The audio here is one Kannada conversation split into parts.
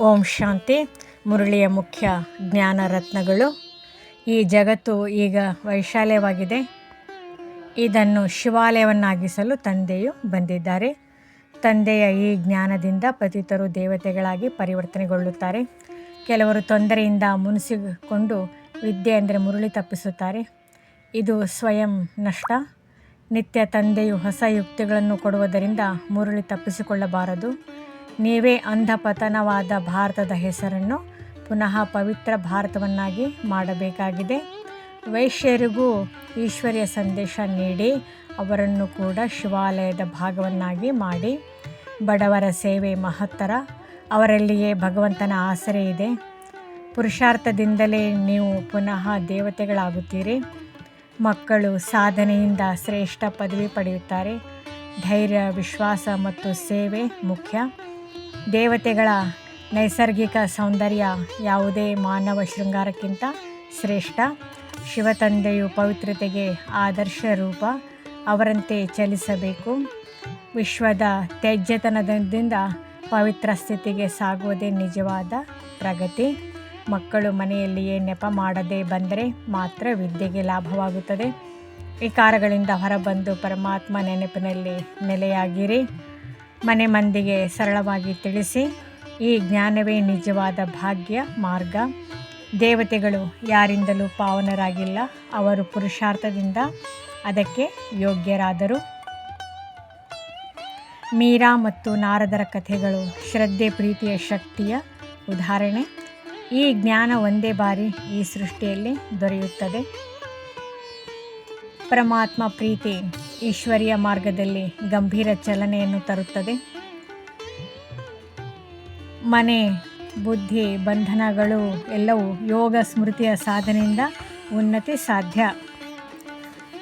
ಓಂ ಶಾಂತಿ, ಮುರಳಿಯ ಮುಖ್ಯ ಜ್ಞಾನ ರತ್ನಗಳು. ಈ ಜಗತ್ತು ಈಗ ವೈಶಾಲ್ಯವಾಗಿದೆ. ಇದನ್ನು ಶಿವಾಲಯವನ್ನಾಗಿಸಲು ತಂದೆಯು ಬಂದಿದ್ದಾರೆ. ತಂದೆಯ ಈ ಜ್ಞಾನದಿಂದ ಪತಿತರು ದೇವತೆಗಳಾಗಿ ಪರಿವರ್ತನೆಗೊಳ್ಳುತ್ತಾರೆ. ಕೆಲವರು ತೊಂದರೆಯಿಂದ ಮುನಿಸಿಕೊಂಡು ವಿದ್ಯೆ ಅಂದರೆ ಮುರುಳಿ ತಪ್ಪಿಸುತ್ತಾರೆ. ಇದು ಸ್ವಯಂ ನಷ್ಟ. ನಿತ್ಯ ತಂದೆಯು ಹೊಸ ಯುಕ್ತಿಗಳನ್ನು ಕೊಡುವುದರಿಂದ ಮುರುಳಿ ತಪ್ಪಿಸಿಕೊಳ್ಳಬಾರದು. ನೀವೇ ಅಂಧಪತನವಾದ ಭಾರತದ ಹೆಸರನ್ನು ಪುನಃ ಪವಿತ್ರ ಭಾರತವನ್ನಾಗಿ ಮಾಡಬೇಕಾಗಿದೆ. ವೈಶ್ಯರಿಗೂ ಈಶ್ವರ್ಯ ಸಂದೇಶ ನೀಡಿ, ಅವರನ್ನು ಕೂಡ ಶಿವಾಲಯದ ಭಾಗವನ್ನಾಗಿ ಮಾಡಿ. ಬಡವರ ಸೇವೆ ಮಹತ್ತರ, ಅವರಲ್ಲಿಯೇ ಭಗವಂತನ ಆಸರೆ ಇದೆ. ಪುರುಷಾರ್ಥದಿಂದಲೇ ನೀವು ಪುನಃ ದೇವತೆಗಳಾಗುತ್ತೀರಿ. ಮಕ್ಕಳು ಸಾಧನೆಯಿಂದ ಶ್ರೇಷ್ಠ ಪದವಿ ಪಡೆಯುತ್ತಾರೆ. ಧೈರ್ಯ, ವಿಶ್ವಾಸ ಮತ್ತು ಸೇವೆ ಮುಖ್ಯ. ದೇವತೆಗಳ ನೈಸರ್ಗಿಕ ಸೌಂದರ್ಯ ಯಾವುದೇ ಮಾನವ ಶೃಂಗಾರಕ್ಕಿಂತ ಶ್ರೇಷ್ಠ. ಶಿವತಂದೆಯು ಪವಿತ್ರತೆಗೆ ಆದರ್ಶ ರೂಪ, ಅವರಂತೆ ಚಲಿಸಬೇಕು. ವಿಶ್ವದ ತ್ಯಾಜ್ಯತನದಿಂದ ಪವಿತ್ರ ಸ್ಥಿತಿಗೆ ಸಾಗುವುದೇ ನಿಜವಾದ ಪ್ರಗತಿ. ಮಕ್ಕಳು ಮನೆಯಲ್ಲಿಯೇ ನೆಪ ಮಾಡದೇ ಬಂದರೆ ಮಾತ್ರ ವಿದ್ಯೆಗೆ ಲಾಭವಾಗುತ್ತದೆ. ವಿಕಾರಗಳಿಂದ ಹೊರಬಂದು ಪರಮಾತ್ಮ ನೆನಪಿನಲ್ಲಿ ನೆಲೆಯಾಗಿರಿ. ಮನೆ ಮಂದಿಗೆ ಸರಳವಾಗಿ ತಿಳಿಸಿ ಈ ಜ್ಞಾನವೇ ನಿಜವಾದ ಭಾಗ್ಯ, ಮಾರ್ಗ. ದೇವತೆಗಳು ಯಾರಿಂದಲೂ ಪಾವನರಾಗಿಲ್ಲ, ಅವರು ಪುರುಷಾರ್ಥದಿಂದ ಅದಕ್ಕೆ ಯೋಗ್ಯರಾದರು. ಮೀರಾ ಮತ್ತು ನಾರದರ ಕಥೆಗಳು ಶ್ರದ್ಧೆ, ಪ್ರೀತಿಯ ಶಕ್ತಿಯ ಉದಾಹರಣೆ. ಈ ಜ್ಞಾನ ಒಂದೇ ಬಾರಿ ಈ ಸೃಷ್ಟಿಯಲ್ಲಿ ದೊರೆಯುತ್ತದೆ. ಪರಮಾತ್ಮ ಪ್ರೀತಿ ಈಶ್ವರಿಯ ಮಾರ್ಗದಲ್ಲಿ ಗಂಭೀರ ಚಲನೆಯನ್ನು ತರುತ್ತದೆ. ಮನೆ, ಬುದ್ಧಿ, ಬಂಧನಗಳು ಎಲ್ಲವೂ ಯೋಗ ಸ್ಮೃತಿಯ ಸಾಧನೆಯಿಂದ ಉನ್ನತಿ ಸಾಧ್ಯ.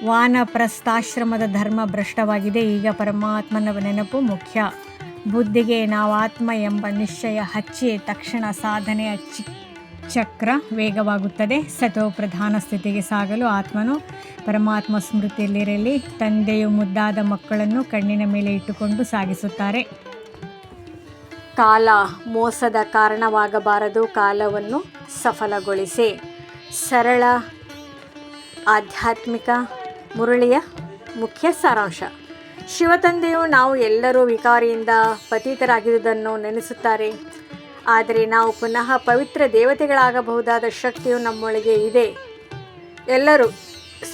ವಾನಪ್ರಸ್ಥಾಶ್ರಮದ ಧರ್ಮ ಭ್ರಷ್ಟವಾಗಿದೆ. ಈಗ ಪರಮಾತ್ಮನ ನೆನಪು ಮುಖ್ಯ. ಬುದ್ಧಿಗೆ ಆತ್ಮ ಎಂಬ ನಿಶ್ಚಯ ಹಚ್ಚಿ ತಕ್ಷಣ ಸಾಧನೆಯ ಚಿ ಚಕ್ರ ವೇಗವಾಗುತ್ತದೆ. ಸತೋ ಪ್ರಧಾನ ಸ್ಥಿತಿಗೆ ಸಾಗಲು ಆತ್ಮನು ಪರಮಾತ್ಮ ಸ್ಮೃತಿಯಲ್ಲಿರಲಿ. ತಂದೆಯು ಮುದ್ದಾದ ಮಕ್ಕಳನ್ನು ಕಣ್ಣಿನ ಮೇಲೆ ಇಟ್ಟುಕೊಂಡು ಸಾಗಿಸುತ್ತಾರೆ. ಕಾಲ ಮೋಸದ ಕಾರಣವಾಗಬಾರದು. ಕಾಲವನ್ನು ಸಫಲಗೊಳಿಸಿ. ಸರಳ ಆಧ್ಯಾತ್ಮಿಕ ಮುರಳಿಯ ಮುಖ್ಯ ಸಾರಾಂಶ. ಶಿವತಂದೆಯು ನಾವು ಎಲ್ಲರೂ ವಿಕಾರಿಯಿಂದ ಪತೀತರಾಗಿರುವುದನ್ನು ನೆನೆಸುತ್ತಾರೆ. ಆದರೆ ನಾವು ಪುನಃ ಪವಿತ್ರ ದೇವತೆಗಳಾಗಬಹುದಾದ ಶಕ್ತಿಯು ನಮ್ಮೊಳಗೆ ಇದೆ. ಎಲ್ಲರೂ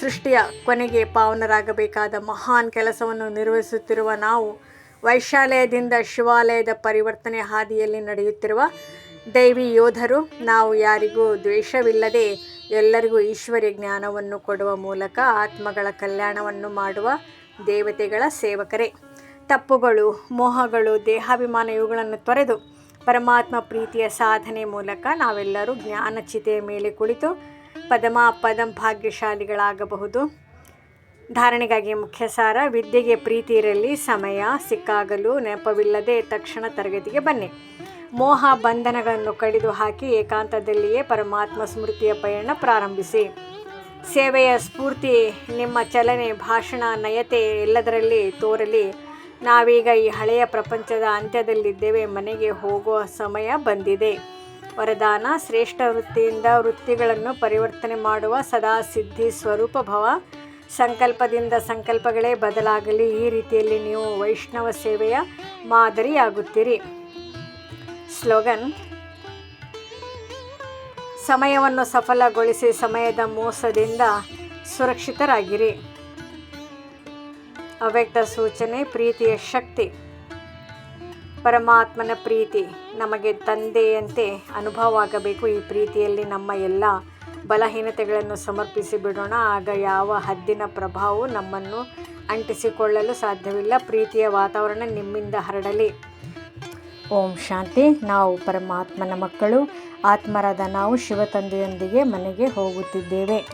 ಸೃಷ್ಟಿಯ ಕೊನೆಗೆ ಪಾವನರಾಗಬೇಕಾದ ಮಹಾನ್ ಕೆಲಸವನ್ನು ನಿರ್ವಹಿಸುತ್ತಿರುವ ನಾವು, ವೈಶಾಲಯದಿಂದ ಶಿವಾಲಯದ ಪರಿವರ್ತನೆ ಹಾದಿಯಲ್ಲಿ ನಡೆಯುತ್ತಿರುವ ದೈವಿ ಯೋಧರು, ನಾವು ಯಾರಿಗೂ ದ್ವೇಷವಿಲ್ಲದೆ ಎಲ್ಲರಿಗೂ ಈಶ್ವರ್ಯ ಜ್ಞಾನವನ್ನು ಕೊಡುವ ಮೂಲಕ ಆತ್ಮಗಳ ಕಲ್ಯಾಣವನ್ನು ಮಾಡುವ ದೇವತೆಗಳ ಸೇವಕರೇ. ತಪ್ಪುಗಳು, ಮೋಹಗಳು, ದೇಹಾಭಿಮಾನ ಇವುಗಳನ್ನು ತೊರೆದು ಪರಮಾತ್ಮ ಪ್ರೀತಿಯ ಸಾಧನೆ ಮೂಲಕ ನಾವೆಲ್ಲರೂ ಜ್ಞಾನಚಿತೆಯ ಮೇಲೆ ಕುಳಿತು ಪದಮ ಪದಂ ಭಾಗ್ಯಶಾಲಿಗಳಾಗಬಹುದು. ಧಾರಣೆಗಾಗಿ ಮುಖ್ಯ ಸಾರ ವಿದ್ಯೆಗೆ ಪ್ರೀತಿ ಇರಲಿ, ಸಮಯ ಸಿಕ್ಕಾಗಲು ನೆಪವಿಲ್ಲದೆ ತಕ್ಷಣ ತರಗತಿಗೆ ಬನ್ನಿ. ಮೋಹ ಬಂಧನಗಳನ್ನು ಕಡಿದು ಹಾಕಿ ಏಕಾಂತದಲ್ಲಿಯೇ ಪರಮಾತ್ಮ ಸ್ಮೃತಿಯ ಪಯಣ ಪ್ರಾರಂಭಿಸಿ. ಸೇವೆಯ ಸ್ಫೂರ್ತಿ, ನಿಮ್ಮ ಚಲನೆ, ಭಾಷಣ, ನಯತೆ ಎಲ್ಲದರಲ್ಲಿ ತೋರಲಿ. ನಾವೀಗ ಈ ಹಳೆಯ ಪ್ರಪಂಚದ ಅಂತ್ಯದಲ್ಲಿದ್ದೇವೆ. ಮನೆಗೆ ಹೋಗುವ ಸಮಯ ಬಂದಿದೆ. ವರದಾನ, ಶ್ರೇಷ್ಠ ವೃತ್ತಿಯಿಂದ ವೃತ್ತಿಗಳನ್ನು ಪರಿವರ್ತನೆ ಮಾಡುವ ಸದಾ ಸಿದ್ಧಿ ಸ್ವರೂಪ ಭವ. ಸಂಕಲ್ಪದಿಂದ ಸಂಕಲ್ಪಗಳೇ ಬದಲಾಗಲಿ. ಈ ರೀತಿಯಲ್ಲಿ ನೀವು ವೈಷ್ಣವ ಸೇವೆಯ ಮಾದರಿಯಾಗುತ್ತೀರಿ. ಸ್ಲೋಗನ್, ಸಮಯವನ್ನು ಸಫಲಗೊಳಿಸಿ ಸಮಯದ ಮೋಸದಿಂದ ಸುರಕ್ಷಿತರಾಗಿರಿ. ಅವ್ಯಕ್ತ ಸೂಚನೆ, ಪ್ರೀತಿಯ ಶಕ್ತಿ. ಪರಮಾತ್ಮನ ಪ್ರೀತಿ ನಮಗೆ ತಂದೆಯಂತೆ ಅನುಭವ ಆಗಬೇಕು ಈ ಪ್ರೀತಿಯಲ್ಲಿ ನಮ್ಮ ಎಲ್ಲ ಬಲಹೀನತೆಗಳನ್ನು ಸಮರ್ಪಿಸಿ ಬಿಡೋಣ. ಆಗ ಯಾವ ಹದ್ದಿನ ಪ್ರಭಾವವು ನಮ್ಮನ್ನು ಅಂಟಿಸಿಕೊಳ್ಳಲು ಸಾಧ್ಯವಿಲ್ಲ. ಪ್ರೀತಿಯ ವಾತಾವರಣ ನಿಮ್ಮಿಂದ ಹರಡಲಿ. ಓಂ ಶಾಂತಿ. ನಾವು ಪರಮಾತ್ಮನ ಮಕ್ಕಳು. ಆತ್ಮರಾದ ನಾವು ಶಿವತಂದೆಯೊಂದಿಗೆ ಮನೆಗೆ ಹೋಗುತ್ತಿದ್ದೇವೆ.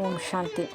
ಓಂ ಶಾಂತಿ.